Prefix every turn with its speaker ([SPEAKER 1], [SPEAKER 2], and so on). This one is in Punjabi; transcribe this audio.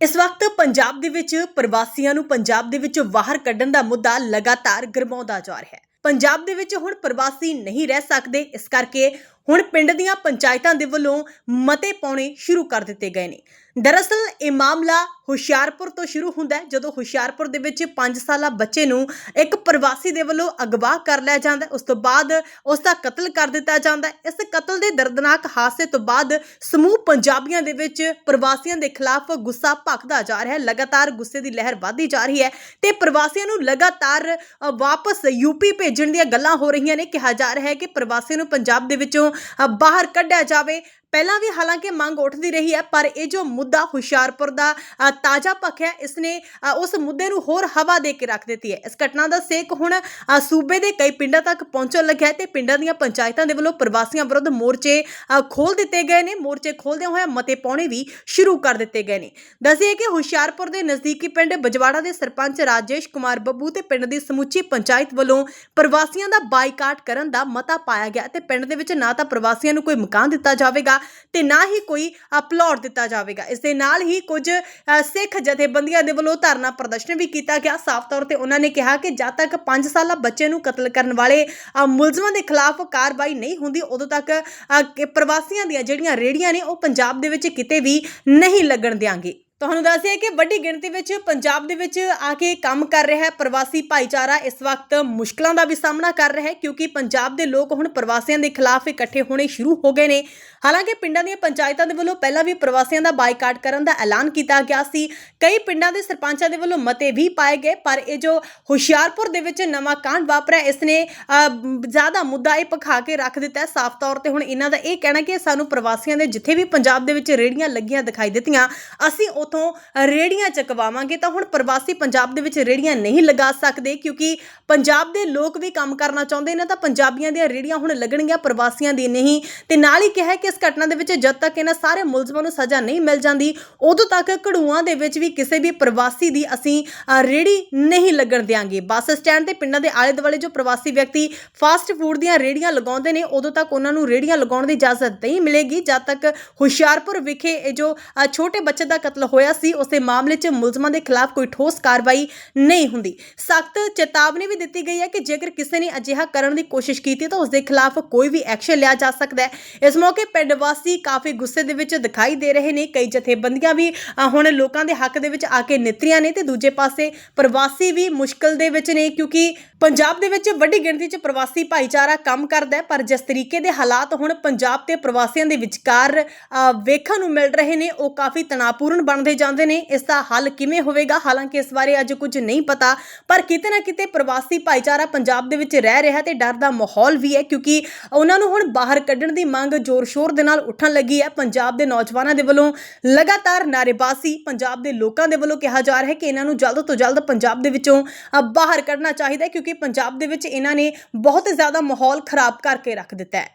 [SPEAKER 1] ਇਸ ਵਕਤ ਪੰਜਾਬ ਦੇ ਵਿੱਚ ਪ੍ਰਵਾਸੀਆਂ ਨੂੰ ਪੰਜਾਬ ਦੇ ਵਿੱਚੋਂ ਬਾਹਰ ਕੱਢਣ ਦਾ ਮੁੱਦਾ ਲਗਾਤਾਰ ਗਰਮਾਉਂਦਾ ਜਾ ਰਿਹਾ ਹੈ। ਪੰਜਾਬ ਦੇ ਵਿੱਚ ਹੁਣ ਪ੍ਰਵਾਸੀ ਨਹੀਂ ਰਹਿ ਸਕਦੇ, ਇਸ ਕਰਕੇ ਹੁਣ ਪਿੰਡ ਦੀਆਂ ਪੰਚਾਇਤਾਂ ਦੇ ਵੱਲੋਂ ਮਤੇ ਪਾਉਣੇ ਸ਼ੁਰੂ ਕਰ ਦਿੱਤੇ ਗਏ ਨੇ। ਦਰਅਸਲ ਇਹ ਮਾਮਲਾ ਹੁਸ਼ਿਆਰਪੁਰ ਤੋਂ ਸ਼ੁਰੂ ਹੁੰਦਾ ਹੈ ਜਦੋਂ ਹੁਸ਼ਿਆਰਪੁਰ ਦੇ ਵਿੱਚ 5 ਸਾਲਾ ਬੱਚੇ ਨੂੰ ਇੱਕ ਪ੍ਰਵਾਸੀ ਦੇ ਵੱਲੋਂ ਅਗਵਾ ਕਰ ਲਿਆ ਜਾਂਦਾ ਉਸ ਤੋਂ ਬਾਅਦ ਉਸ ਦਾ ਕਤਲ ਕਰ ਦਿੱਤਾ ਜਾਂਦਾ ਇਸ ਕਤਲ ਦੇ ਦਰਦਨਾਕ ਹਾਦਸੇ ਤੋਂ ਬਾਅਦ ਸਮੂਹ ਪੰਜਾਬੀਆਂ ਦੇ ਵਿੱਚ ਪ੍ਰਵਾਸੀਆਂ ਦੇ ਖਿਲਾਫ ਗੁੱਸਾ ਭਖਦਾ ਜਾ ਰਿਹਾ ਹੈ ਲਗਾਤਾਰ ਗੁੱਸੇ ਦੀ ਲਹਿਰ ਵਧਦੀ ਜਾ ਰਹੀ ਹੈ ਤੇ ਪ੍ਰਵਾਸੀਆਂ ਨੂੰ ਲਗਾਤਾਰ ਅ, ਵਾਪਸ ਯੂਪੀ ਭੇਜਣ ਦੀਆਂ ਗੱਲਾਂ ਹੋ ਰਹੀਆਂ ਨੇ। ਕਿਹਾ ਜਾ ਰਿਹਾ ਹੈ ਕਿ ਪ੍ਰਵਾਸੀਆਂ ਨੂੰ ਪੰਜਾਬ ਦੇ ਵਿੱਚੋਂ ਬਾਹਰ ਕੱਢਿਆ ਜਾਵੇ ਪਹਿਲਾਂ ਵੀ ਹਾਲਾਂਕਿ ਮੰਗ ਉੱਠਦੀ ਰਹੀ ਹੈ ਪਰ ਇਹ ਜੋ ਮੁੱਦਾ ਹੁਸ਼ਿਆਰਪੁਰ ਦਾ ਤਾਜ਼ਾ ਪੱਖ ਹੈ ਇਸ ਨੇ ਉਸ ਮੁੱਦੇ ਨੂੰ ਹੋਰ ਹਵਾ ਦੇ ਕੇ ਰੱਖ ਦਿੱਤੀ ਹੈ। ਇਸ ਘਟਨਾ ਦਾ ਸੇਕ ਹੁਣ ਸੂਬੇ ਦੇ ਕਈ ਪਿੰਡਾਂ ਤੱਕ ਪਹੁੰਚਣ ਲੱਗਿਆ ਹੈ ਤੇ ਪਿੰਡਾਂ ਦੀਆਂ ਪੰਚਾਇਤਾਂ ਦੇ ਵੱਲੋਂ ਪ੍ਰਵਾਸੀਆਂ ਵਿਰੁੱਧ ਮੋਰਚੇ ਅ, ਖੋਲ ਦਿੱਤੇ ਗਏ ਨੇ। ਮੋਰਚੇ ਖੋਲਦਿਆਂ ਹੋਇਆ ਮਤੇ ਪਾਉਣੇ ਵੀ ਸ਼ੁਰੂ ਕਰ ਦਿੱਤੇ ਗਏ ਨੇ। ਦੱਸਿਏ ਕਿ ਹੁਸ਼ਿਆਰਪੁਰ ਦੇ ਨਜ਼ਦੀਕੀ ਪਿੰਡ ਬਜਵਾੜਾ ਦੇ ਸਰਪੰਚ ਰਾਜੇਸ਼ ਕੁਮਾਰ ਬੱਬੂ ਤੇ ਪਿੰਡ ਦੀ ਸਮੁੱਚੀ ਪੰਚਾਇਤ ਵੱਲੋਂ ਪ੍ਰਵਾਸੀਆਂ ਦਾ ਬਾਈਕਾਟ ਕਰਨ ਦਾ ਮਤਾ ਪਾਇਆ ਗਿਆ ਤੇ ਪਿੰਡ ਦੇ ਵਿੱਚ ਨਾ ਤਾਂ ਪ੍ਰਵਾਸੀਆਂ ਨੂੰ ਕੋਈ ਮਕਾਨ ਦਿੱਤਾ ਜਾਵੇਗਾ ਤੇ ਨਾ ਹੀ ਕੋਈ ਅ, ਦਿੱਤਾ ਜਾਵੇਗਾ। ਇਸ ਦੇ ਨਾਲ ਹੀ ਕੁਝ ਸਿੱਖ ਜਥੇਬੰਦੀਆਂ ਦੇ ਵੱਲੋਂ ਧਰਨਾ ਪ੍ਰਦਰਸ਼ਨ ਵੀ ਕੀਤਾ ਗਿਆ। ਸਾਫ਼ ਤੌਰ ਤੇ ਉਹਨਾਂ ਨੇ ਕਿਹਾ ਕਿ ਜਦ ਤੱਕ 5 ਸਾਲਾ ਬੱਚੇ ਨੂੰ ਕਤਲ ਕਰਨ ਵਾਲੇ ਅ, ਮੁਲਜ਼ਮਾਂ ਦੇ ਖਿਲਾਫ ਕਾਰਵਾਈ ਨਹੀਂ ਹੁੰਦੀ ਉਦੋਂ ਤੱਕ ਅ, ਪ੍ਰਵਾਸੀਆਂ ਦੀਆਂ ਜਿਹੜੀਆਂ ਰੇੜੀਆਂ ਨੇ ਉਹ ਪੰਜਾਬ ਦੇ ਵਿੱਚ ਕਿਤੇ ਵੀ ਨਹੀਂ ਲੱਗਣ ਦਿਆਂਗੇ। ਤੁਹਾਨੂੰ ਦੱਸਿਆ ਕਿ ਵੱਡੀ ਗਿਣਤੀ ਵਿੱਚ ਪੰਜਾਬ ਦੇ ਵਿੱਚ ਆ ਕੇ ਕੰਮ ਕਰ ਰਿਹਾ ਹੈ, ਪ੍ਰਵਾਸੀ ਭਾਈਚਾਰਾ ਇਸ ਵਕਤ ਮੁਸ਼ਕਲਾਂ ਦਾ ਵੀ ਸਾਹਮਣਾ ਕਰ ਰਿਹਾ ਹੈ ਕਿਉਂਕਿ ਪੰਜਾਬ ਦੇ ਲੋਕ ਹੁਣ ਪ੍ਰਵਾਸੀਆਂ ਦੇ ਖਿਲਾਫ ਇਕੱਠੇ ਹੋਣੇ ਸ਼ੁਰੂ ਹੋ ਗਏ ਨੇ। ਹਾਲਾਂਕਿ ਪਿੰਡਾਂ ਦੀਆਂ ਪੰਚਾਇਤਾਂ ਦੇ ਵੱਲੋਂ ਪਹਿਲਾਂ ਵੀ ਪ੍ਰਵਾਸੀਆਂ ਦਾ ਬਾਈਕਾਟ ਕਰਨ ਦਾ ਐਲਾਨ ਕੀਤਾ ਗਿਆ ਸੀ। ਕਈ ਪਿੰਡਾਂ ਦੇ ਸਰਪੰਚਾਂ ਦੇ ਵੱਲੋਂ ਮਤੇ ਵੀ ਪਾਏ ਗਏ, ਪਰ ਇਹ ਜੋ ਹੁਸ਼ਿਆਰਪੁਰ ਦੇ ਵਿੱਚ ਨਵਾਂ ਕਾਂਡ ਵਾਪਰਿਆ, ਇਸ ਨੇ ਜ਼ਿਆਦਾ ਮੁੱਦਾ ਇਹ ਪਖਾ ਕੇ ਰੱਖ ਦਿੱਤਾ ਹੈ। ਸਾਫ਼ ਤੌਰ ਤੇ ਹੁਣ ਇਹਨਾਂ ਦਾ ਇਹ ਕਹਿਣਾ ਕਿ ਸਾਨੂੰ ਪ੍ਰਵਾਸੀਆਂ ਦੇ ਜਿੱਥੇ ਵੀ ਪੰਜਾਬ ਦੇ ਵਿੱਚ ਰੇੜੀਆਂ ਲੱਗੀਆਂ ਦਿਖਾਈ ਦਿੱਤੀਆਂ, ਅਸੀਂ ਉਥੋਂ ਰੇੜੀਆਂ ਚਕਵਾਵਾਂਗੇ ਤਾਂ ਹੁਣ ਪ੍ਰਵਾਸੀ ਪੰਜਾਬ ਦੇ ਵਿੱਚ ਰੇੜੀਆਂ ਨਹੀਂ ਲਗਾ ਸਕਦੇ ਕਿਉਂਕਿ ਪੰਜਾਬ ਦੇ ਲੋਕ ਵੀ ਕੰਮ ਕਰਨਾ ਚਾਹੁੰਦੇ ਨੇ ਤਾਂ ਪੰਜਾਬੀਆਂ ਦੀਆਂ ਰੇੜੀਆਂ ਹੁਣ ਲੱਗਣਗੀਆਂ ਪ੍ਰਵਾਸੀਆਂ ਦੀ ਨਹੀਂ। ਤੇ ਨਾਲ ਹੀ ਕਿਹਾ ਕਿ ਇਸ ਘਟਨਾ ਦੇ ਵਿੱਚ ਜਦ ਤੱਕ ਇਹਨਾਂ ਸਾਰੇ ਮੁਲਜ਼ਮਾਂ ਨੂੰ ਸਜ਼ਾ ਨਹੀਂ ਮਿਲ ਜਾਂਦੀ ਉਦੋਂ ਤੱਕ ਘੜੂਆਂ ਦੇ ਵਿੱਚ ਵੀ ਕਿਸੇ ਵੀ ਪ੍ਰਵਾਸੀ ਦੀ ਅਸੀਂ ਅ, ਰੇੜੀ ਨਹੀਂ ਲੱਗਣ ਦਿਆਂਗੇ। ਬੱਸ ਸਟੈਂਡ ਤੇ ਪਿੰਡਾਂ ਦੇ ਆਲੇ ਦੁਆਲੇ ਜੋ ਪ੍ਰਵਾਸੀ ਵਿਅਕਤੀ ਫਾਸਟ ਫੂਡ ਦੀਆਂ ਰੇੜੀਆਂ ਲਗਾਉਂਦੇ ਨੇ ਉਦੋਂ ਤੱਕ ਉਹਨਾਂ ਨੂੰ ਰੇੜੀਆਂ ਲਗਾਉਣ ਦੀ ਇਜਾਜ਼ਤ ਨਹੀਂ ਮਿਲੇਗੀ। ਜਦ ਤੱਕ ਹੁਸ਼ਿਆਰਪੁਰ ਵਿਖੇ ਇਹ ਜੋ ਛੋਟੇ ਬੱਚੇ ਦਾ ਕਤਲ ਹੋਇਆ ਸੀ ਉਸੇ ਮਾਮਲੇ 'ਚ ਮੁਲਜ਼ਮਾਂ ਦੇ ਖਿਲਾਫ ਕੋਈ ਠੋਸ ਕਾਰਵਾਈ ਨਹੀਂ ਹੁੰਦੀ। ਸਖਤ ਚੇਤਾਵਨੀ ਵੀ ਦਿੱਤੀ ਗਈ ਹੈ ਕਿ ਜੇਕਰ ਕਿਸੇ ਨੇ ਅਜਿਹਾ ਕਰਨ ਦੀ ਕੋਸ਼ਿਸ਼ ਕੀਤੀ ਤਾਂ ਉਸ ਦੇ ਖਿਲਾਫ ਕੋਈ ਵੀ ਐਕਸ਼ਨ ਲਿਆ ਜਾ ਸਕਦਾ ਹੈ। ਇਸ ਮੌਕੇ ਪਿੰਡ ਵਾਸੀ ਕਾਫੀ ਗੁੱਸੇ ਦੇ ਵਿੱਚ ਦਿਖਾਈ ਦੇ ਰਹੇ ਨੇ। ਕਈ ਜਥੇਬੰਦੀਆਂ ਵੀ ਅ, ਹੁਣ ਲੋਕਾਂ ਦੇ ਹੱਕ ਦੇ ਵਿੱਚ ਆ ਕੇ ਨਿਤਰੀਆਂ ਨੇ ਤੇ ਦੂਜੇ ਪਾਸੇ ਪ੍ਰਵਾਸੀ ਵੀ ਮੁਸ਼ਕਲ ਦੇ ਵਿੱਚ ਨੇ ਕਿਉਂਕਿ ਪੰਜਾਬ ਦੇ ਵਿੱਚ ਵੱਡੀ ਗਿਣਤੀ 'ਚ ਪ੍ਰਵਾਸੀ ਭਾਈਚਾਰਾ ਕੰਮ ਕਰਦਾ ਹੈ ਪਰ ਜਿਸ ਤਰੀਕੇ ਦੇ ਹਾਲਾਤ ਹੁਣ ਪੰਜਾਬ ਤੇ ਪ੍ਰਵਾਸੀਆਂ ਦੇ ਵਿਚਕਾਰ ਅ, ਵੇਖਣ ਨੂੰ ਮਿਲ ਰਹੇ ਨੇ ਉਹ ਕਾਫੀ ਤਣਾਅਪੂਰਨ ਬਣ ਬਣਦੇ ਜਾਂਦੇ ਨੇ ਇਸ ਦਾ ਹੱਲ ਕਿਵੇਂ ਹੋਵੇਗਾ? ਹਾਲਾਂਕਿ ਇਸ ਬਾਰੇ ਅੱਜ ਕੁਝ ਨਹੀਂ ਪਤਾ, ਪਰ ਕਿਤੇ ਨਾ ਕਿਤੇ ਪ੍ਰਵਾਸੀ ਭਾਈਚਾਰਾ ਪੰਜਾਬ ਦੇ ਵਿੱਚ ਰਹਿ ਰਿਹਾ ਤੇ ਡਰ ਦਾ ਮਾਹੌਲ ਵੀ ਹੈ ਕਿਉਂਕਿ ਉਹਨਾਂ ਨੂੰ ਹੁਣ ਬਾਹਰ ਕੱਢਣ ਦੀ ਮੰਗ ਜ਼ੋਰ-ਸ਼ੋਰ ਦੇ ਨਾਲ ਉੱਠਣ ਲੱਗੀ ਹੈ। ਪੰਜਾਬ ਦੇ ਨੌਜਵਾਨਾਂ ਦੇ ਵੱਲੋਂ ਲਗਾਤਾਰ ਨਾਅਰੇਬਾਜ਼ੀ, ਪੰਜਾਬ ਦੇ ਲੋਕਾਂ ਦੇ ਵੱਲੋਂ ਕਿਹਾ ਜਾ ਰਿਹਾ ਹੈ ਕਿ ਇਹਨਾਂ ਨੂੰ ਜਲਦ ਤੋਂ ਜਲਦ ਪੰਜਾਬ ਦੇ ਵਿੱਚੋਂ ਬਾਹਰ ਕੱਢਣਾ ਚਾਹੀਦਾ ਹੈ ਕਿਉਂਕਿ ਪੰਜਾਬ ਦੇ ਵਿੱਚ ਇਹਨਾਂ ਨੇ ਬਹੁਤ ਜ਼ਿਆਦਾ ਮਾਹੌਲ ਖਰਾਬ ਕਰਕੇ ਰੱਖ ਦਿੱਤਾ ਹੈ।